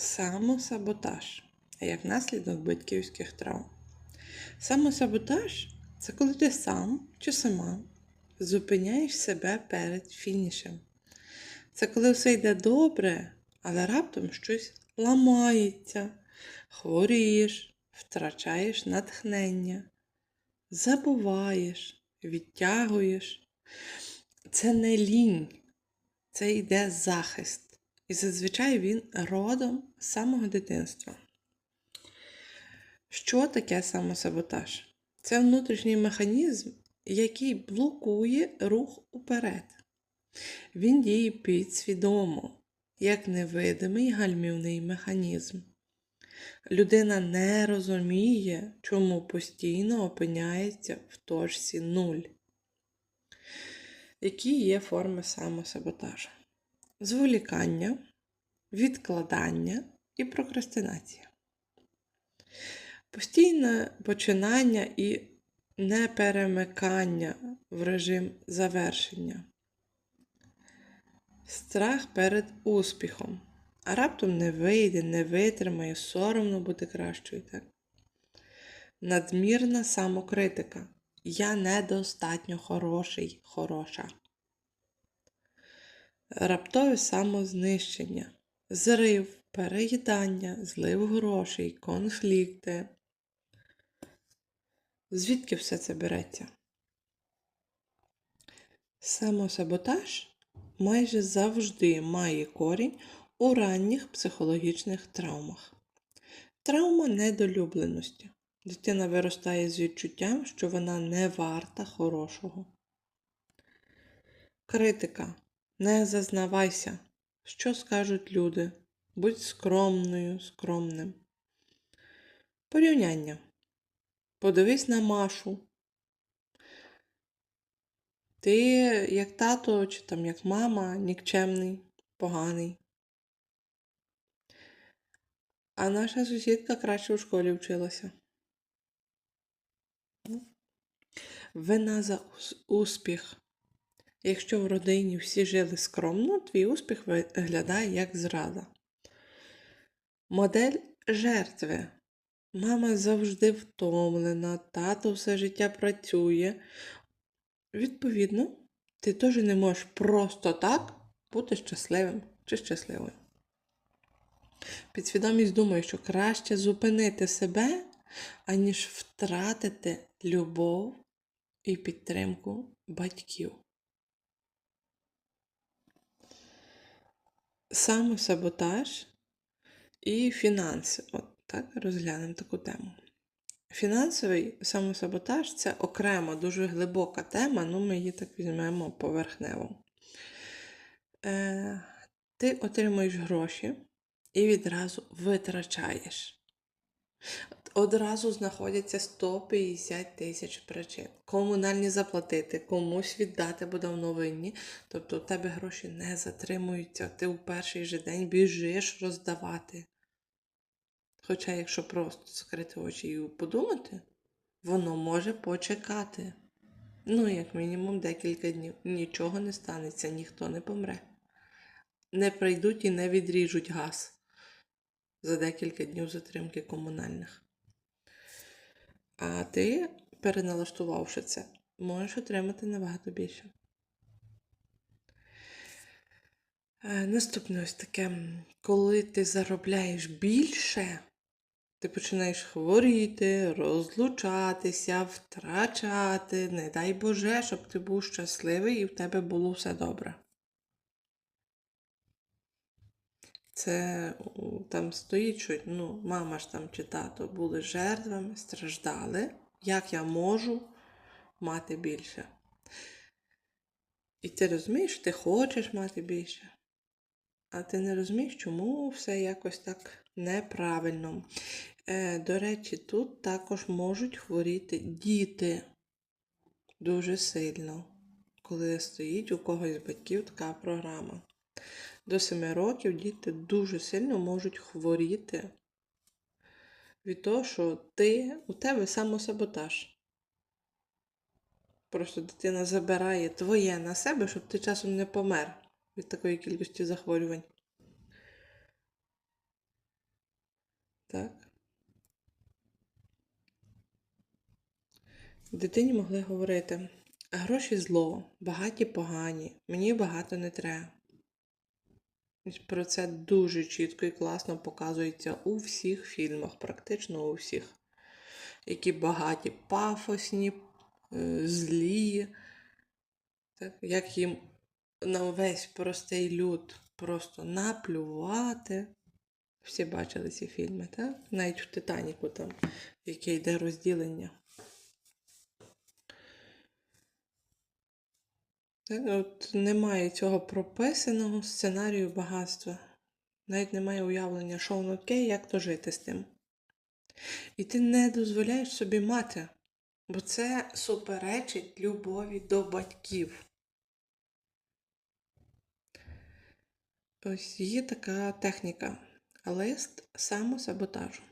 Самосаботаж як наслідок батьківських травм. Самосаботаж це коли ти сам чи сама зупиняєш себе перед фінішем. Це коли все йде добре, але раптом щось ламається, хворієш, втрачаєш натхнення, забуваєш, відтягуєш. Це не лінь, це йде захист. І зазвичай він родом з самого дитинства. Що таке самосаботаж? Це внутрішній механізм, який блокує рух уперед. Він діє підсвідомо, як невидимий гальмівний механізм. Людина не розуміє, чому постійно опиняється в точці нуль. Які є форми самосаботажу? Зволікання, відкладання і прокрастинація. Постійне починання і неперемикання в режим завершення. Страх перед успіхом. А раптом не вийде, не витримає, соромно бути кращою. Так? Надмірна самокритика. Я недостатньо хороший, хороша. Раптове самознищення, зрив, переїдання, злив грошей, конфлікти. Звідки все це береться? Самосаботаж майже завжди має корінь у ранніх психологічних травмах. Травма недолюбленості. Дитина виростає з відчуттям, що вона не варта хорошого. Критика. Не зазнавайся, що скажуть люди. Будь скромною, скромним. Порівняння. Подивись на Машу. Ти, як тато, чи там як мама, нікчемний, поганий. А наша сусідка краще у школі вчилася. Вина за успіх. Якщо в родині всі жили скромно, твій успіх виглядає як зрада. Модель жертви. Мама завжди втомлена, тато все життя працює. Відповідно, ти теж не можеш просто так бути щасливим чи щасливою. Підсвідомість думає, що краще зупинити себе, аніж втратити любов і підтримку батьків. Самосаботаж і фінанси. От так розглянемо таку тему. Фінансовий самосаботаж це окрема, дуже глибока тема, ну ми її так візьмемо поверхнево. Е, Ти отримуєш гроші і відразу витрачаєш. Одразу знаходяться 150 тисяч причин. Комунальні заплатити, комусь віддати, бо давно винні. Тобто у тебе гроші не затримуються, ти у перший же день біжиш роздавати. Хоча, якщо просто закрити очі і подумати, воно може почекати. Ну, як мінімум, декілька днів. Нічого не станеться, ніхто не помре. Не прийдуть і не відріжуть газ за декілька днів затримки комунальних. А ти, переналаштувавши це, можеш отримати набагато більше. Е, Наступне ось таке, коли ти заробляєш більше, ти починаєш хворіти, розлучатися, втрачати. Не дай Боже, щоб ти був щасливий і в тебе було все добре. Це там стоїть, що ну, мама ж там чи тато були жертвами, страждали. Як я можу мати більше? І ти розумієш, ти хочеш мати більше. А ти не розумієш, чому все якось так неправильно. Е, До речі, тут також можуть хворіти діти дуже сильно, коли стоїть у когось з батьків така програма. До 7 років діти дуже сильно можуть хворіти від того, що ти, у тебе самосаботаж. Просто дитина забирає твоє на себе, щоб ти часом не помер від такої кількості захворювань. Так. Дитині могли говорити: гроші зло, багаті погані, мені багато не треба. Про це дуже чітко і класно показується у всіх фільмах, практично у всіх. Які багаті, пафосні, е, злі, так, як їм на весь простий люд просто наплювати. Всі бачили ці фільми, так? Навіть в Титаніку там, яке йде розділення. От немає цього прописаного сценарію багатства. Навіть немає уявлення, що воно таке, як то жити з тим. І ти не дозволяєш собі мати, бо це суперечить любові до батьків. Ось є така техніка лист самосаботажу.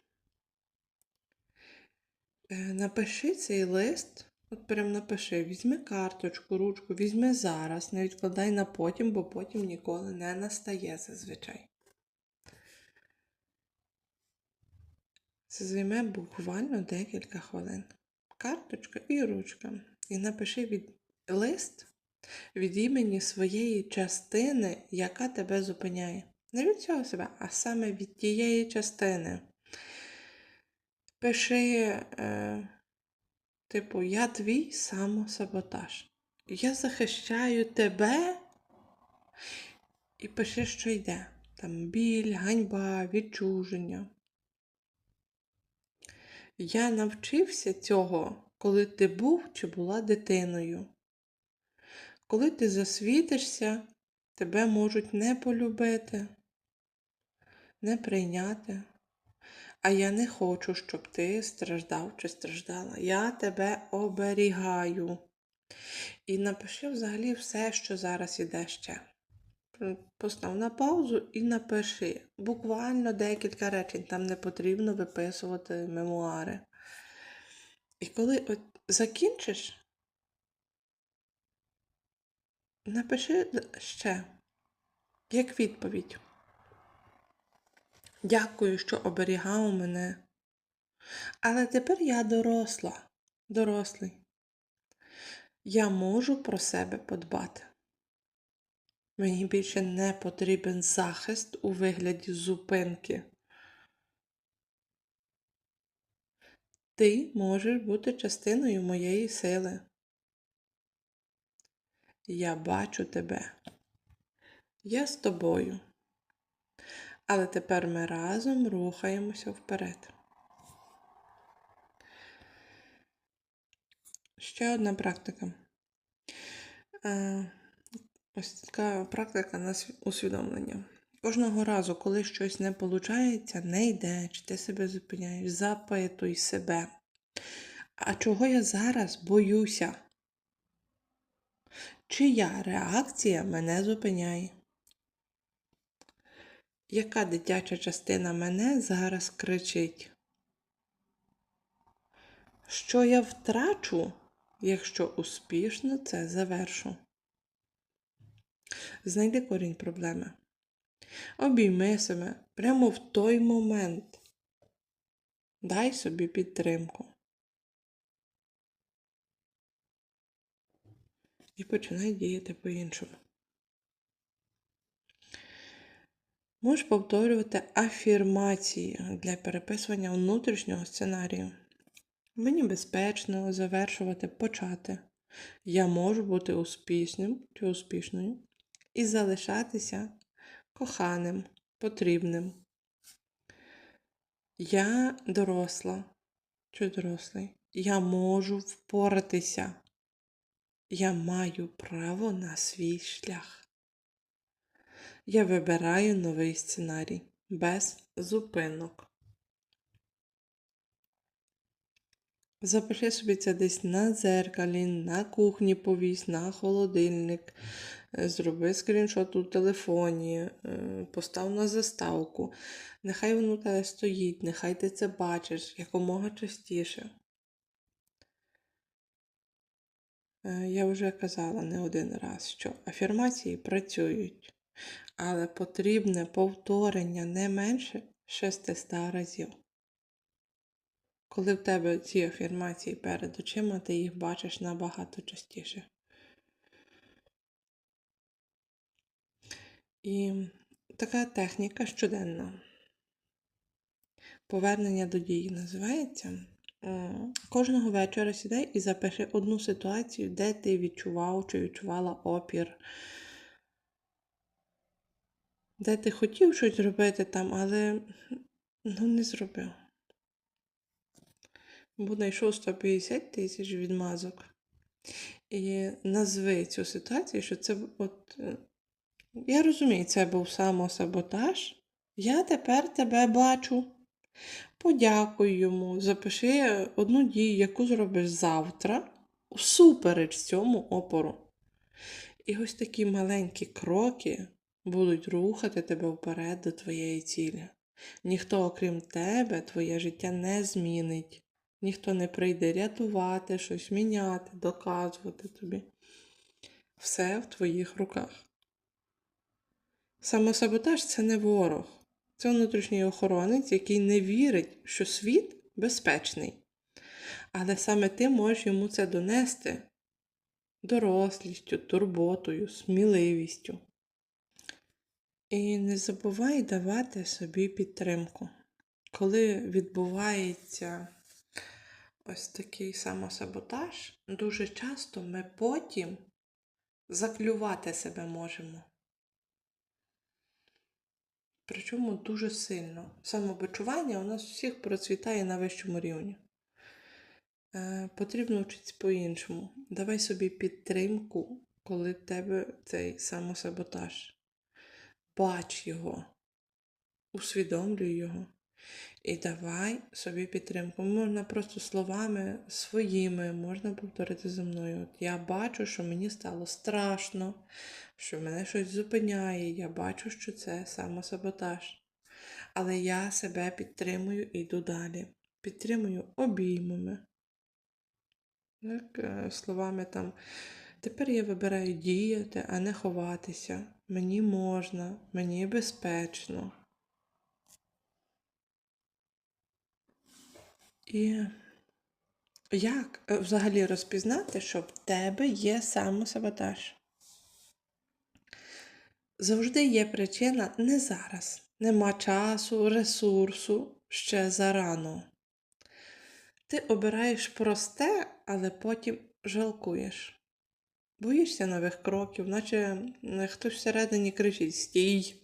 Е, Напиши цей лист, от прям напиши, візьми карточку, ручку, візьми зараз, не відкладай на потім, бо потім ніколи не настає зазвичай. Це займе буквально декілька хвилин. Карточка і ручка. І напиши від лист від імені своєї частини, яка тебе зупиняє. Не від цього себе, а саме від тієї частини. Пиши, е, типу, я твій самосаботаж. Я захищаю тебе. І пиши, що йде. Там біль, ганьба, відчуження. Я навчився цього, коли ти був чи була дитиною. Коли ти засвітишся, тебе можуть не полюбити, не прийняти. А я не хочу, щоб ти страждав чи страждала. Я тебе оберігаю. І напиши взагалі все, що зараз іде ще. Постав на паузу і напиши. Буквально декілька речень. Там не потрібно виписувати мемуари. І коли от закінчиш, напиши ще, як відповідь. Дякую, що оберігав мене. Але тепер я доросла, дорослий. Я можу про себе подбати. Мені більше не потрібен захист у вигляді зупинки. Ти можеш бути частиною моєї сили. Я бачу тебе. Я з тобою. Але тепер ми разом рухаємося вперед. Ще одна практика. Е, Ось така практика на усвідомлення. Кожного разу, коли щось не виходить, не йде, чи ти себе зупиняєш, запитуй себе. А чого я зараз боюся? Чия реакція мене зупиняє? Яка дитяча частина мене зараз кричить? Що я втрачу, якщо успішно це завершу? Знайди корінь проблеми. Обійми себе прямо в той момент. Дай собі підтримку. І починай діяти по-іншому. Можеш повторювати афірмації для переписування внутрішнього сценарію. Мені безпечно завершувати, почати. Я можу бути успішним чи успішною і залишатися коханим, потрібним. Я доросла чи дорослий. Я можу впоратися. Я маю право на свій шлях. Я вибираю новий сценарій без зупинок. Запиши собі це десь на дзеркалі, на кухні повісь, на холодильник, е, зроби скріншот у телефоні, е, постав на заставку. Нехай воно тебе стоїть, нехай ти це бачиш якомога частіше. Е, Я вже казала не один раз, що афірмації працюють, але потрібне повторення не менше 600 разів. Коли в тебе ці афірмації перед очима, ти їх бачиш набагато частіше. І така техніка щоденна. Повернення до дії називається. Кожного вечора сідай і запиши одну ситуацію, де ти відчував чи відчувала опір, де ти хотів щось зробити там, але ну, не зробив. Бо знайшов 150 тисяч відмазок. І назви цю ситуацію, що це от. Я розумію, це був самосаботаж. Я тепер тебе бачу. Подякуй йому, запиши одну дію, яку зробиш завтра, всупереч цьому опору. І ось такі маленькі кроки будуть рухати тебе вперед до твоєї цілі. Ніхто, окрім тебе, твоє життя не змінить. Ніхто не прийде рятувати, щось міняти, доказувати тобі. Все в твоїх руках. Самосаботаж це не ворог. Це внутрішній охоронець, який не вірить, що світ безпечний. Але саме ти можеш йому це донести дорослістю, турботою, сміливістю. І не забувай давати собі підтримку. Коли відбувається ось такий самосаботаж, дуже часто ми потім заклювати себе можемо. Причому дуже сильно. Самобичування у нас всіх процвітає на вищому рівні. Е, потрібно вчитися по-іншому. Давай собі підтримку, коли в тебе цей самосаботаж. Бач його, усвідомлюй його. І давай собі підтримку. Можна просто словами своїми, можна повторити за мною. От я бачу, що мені стало страшно, що мене щось зупиняє. Я бачу, що це самосаботаж. Але я себе підтримую і йду далі. Підтримую обіймами. Так, е, словами там. Тепер я вибираю діяти, а не ховатися. Мені можна, мені безпечно. І як е, взагалі розпізнати, що в тебе є самосаботаж? Завжди є причина не зараз. Нема часу, ресурсу ще зарано. Ти обираєш просте, але потім жалкуєш. Боїшся нових кроків, наче хтось всередині кричить Стій.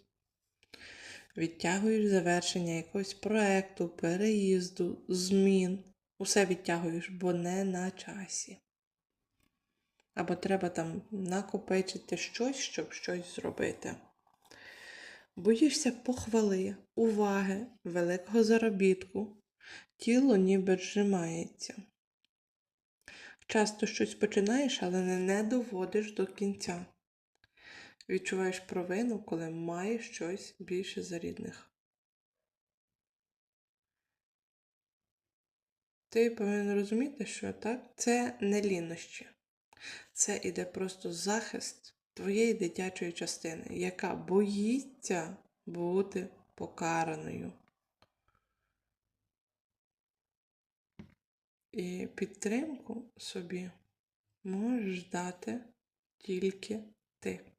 Відтягуєш завершення якогось проекту, переїзду, змін. Усе відтягуєш, бо не на часі. Або треба там накопичити щось, щоб щось зробити. Боїшся похвали, уваги, великого заробітку. Тіло ніби зжимається. Часто щось починаєш, але не, доводиш до кінця. Відчуваєш провину, коли маєш щось більше за рідних. Ти повинен розуміти, що так, це не лінощі. Це іде просто захист твоєї дитячої частини, яка боїться бути покараною. І підтримку собі можеш дати тільки ти.